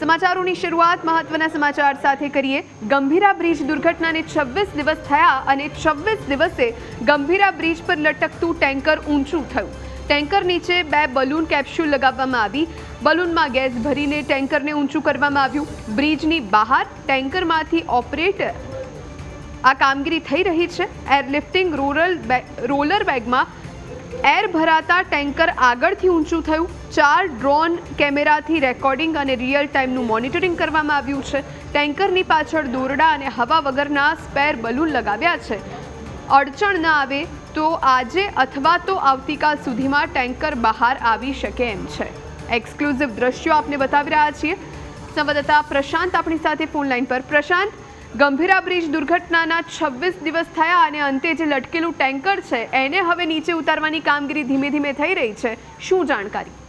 સમાચારોની શરૂઆત મહત્વના સમાચાર સાથે કરીએ. ગંભીરા બ્રિજ દુર્ઘટનાને છવ્વીસ દિવસ થયા અને છવ્વીસ દિવસે ગંભીરા બ્રિજ પર લટકતું ટેન્કર ઊંચું થયું. ટેન્કર નીચે બે બલૂન કેપ્સ્યુલ લગાવવામાં આવી. બલૂનમાં ગેસ ભરીને ટેન્કરને ઊંચું કરવામાં આવ્યું. બ્રિજની બહાર ટેન્કરમાંથી ઓપરેટર આ કામગીરી થઈ રહી છે. એરલિફ્ટિંગ રૂરલ રોલર બેગમાં એર ભરાતા ટેન્કર આગળથી ઊંચું થયું. ચાર ડ્રોન કેમેરાથી રેકોર્ડિંગ અને રિયલ ટાઈમનું મોનિટરિંગ કરવામાં આવ્યું છે. ટેન્કરની પાછળ દોરડા અને હવા વગરના સ્પેર બલૂન લગાવ્યા છે. અડચણ ન આવે તો આજે અથવા તો આવતીકાલ સુધીમાં ટેન્કર બહાર આવી શકે એમ છે. એક્સક્લુઝિવ દ્રશ્યો આપને બતાવી રહ્યા છીએ. સંવાદદાતા પ્રશાંત આપણી સાથે ફોન લાઈન પર. પ્રશાંત, ગંભીરા બ્રિજ દુર્ઘટનાના છવ્વીસ દિવસ થયા અને અંતે જે લટકેલું ટેન્કર છે, એને હવે નીચે ઉતારવાની કામગીરી ધીમે ધીમે થઈ રહી છે. શું જાણકારી?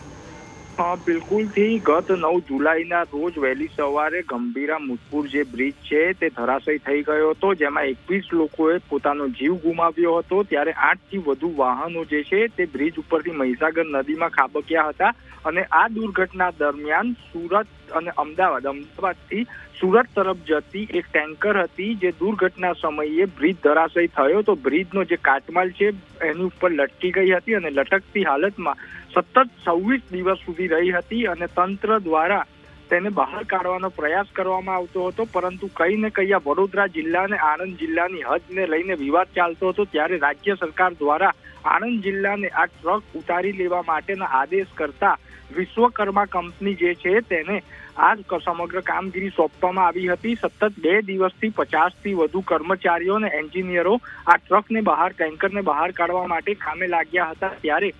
હા બિલકુલથી ગત નવ જુલાઈના રોજ વહેલી સવારે ગંભીરા મુજપુર જે બ્રિજ છે તે ધરાશય થઈ ગયો હતો, જેમાં એકવીસ લોકોએ પોતાનો જીવ ગુમાવ્યો હતો. ત્યારે આઠથી વધુ વાહનો જે છે તે બ્રિજ ઉપરથી મહીસાગર નદીમાં ખાબક્યા હતા અને આ દુર્ઘટના દરમિયાન સુરત અને અમદાવાદ, અમદાવાદથી સુરત તરફ જતી એક ટેન્કર હતી, જે દુર્ઘટના સમયે બ્રિજ ધરાશય થયો. તો બ્રિજનો જે કાટમાલ છે, એની ઉપર લટકી ગઈ હતી અને લટકતી હાલતમાં સતત છવ્વીસ દિવસ સુધી રહી હતી અને તંત્ર દ્વારા તેને બહાર કાઢવાનો પ્રયાસ કરવામાં આવતો હતો. પરંતુ કઈ ને કઈ વડોદરા જિલ્લા અને આણંદ જિલ્લાની હદને લઈને વિવાદ ચાલતો હતો. ત્યારે રાજ્ય સરકાર દ્વારા આણંદ જિલ્લાને આ ટ્રક ઉતારી લેવા માટેના આદેશ કરતા વિશ્વકર્મા કંપની જે છે તેને આ સમગ્ર કામગીરી સોંપવામાં આવી હતી. સતત બે દિવસથી પચાસથી વધુ કર્મચારીઓ અને એન્જિનિયરો આ ટ્રકને બહાર, ટેન્કરને બહાર કાઢવા માટે કામે લાગ્યા હતા. ત્યારે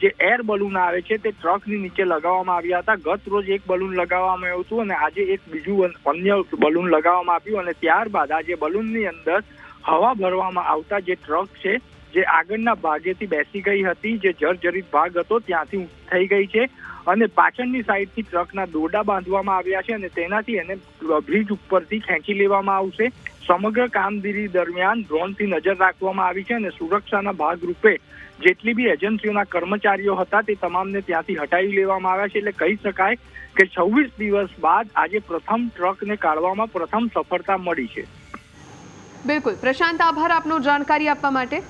જે એર બલૂન આવે છે તે ટ્રકની નીચે લગાવવામાં આવ્યા હતા. ગત રોજ એક બલૂન લગાવવામાં આવ્યું હતું અને આજે એક બીજું અન્ય બલૂન લગાવવામાં આવ્યું અને ત્યારબાદ આજે બલૂનની અંદર હવા ભરવામાં આવતા જે ટ્રક છે જે આગળના ભાગેથી બેસી ગઈ હતી, જે જર્જરિત ભાગ હતો, ત્યાંથી થઈ ગઈ છે. અને પાછળની સાઈડથી ટ્રકના દોરડા બાંધવામાં આવ્યા છે અને તેનાથી એને બ્રિજ ઉપરથી ખેંચી લેવામાં આવશે. સમગ્ર કામગીરી દરમિયાન ડ્રોનથી નજર રાખવામાં આવી છે અને સુરક્ષાના ભાગરૂપે જેટલી બી એજન્સીઓના કર્મચારીઓ હતા તે તમામને ત્યાંથી હટાવી લેવામાં આવ્યા છે. એટલે કહી શકાય કે છવ્વીસ દિવસ બાદ આજે પ્રથમ ટ્રકને કાઢવામાં પ્રથમ સફળતા મળી છે. બિલકુલ. પ્રશાંત, આભાર આપનો જાણકારી આપવા માટે.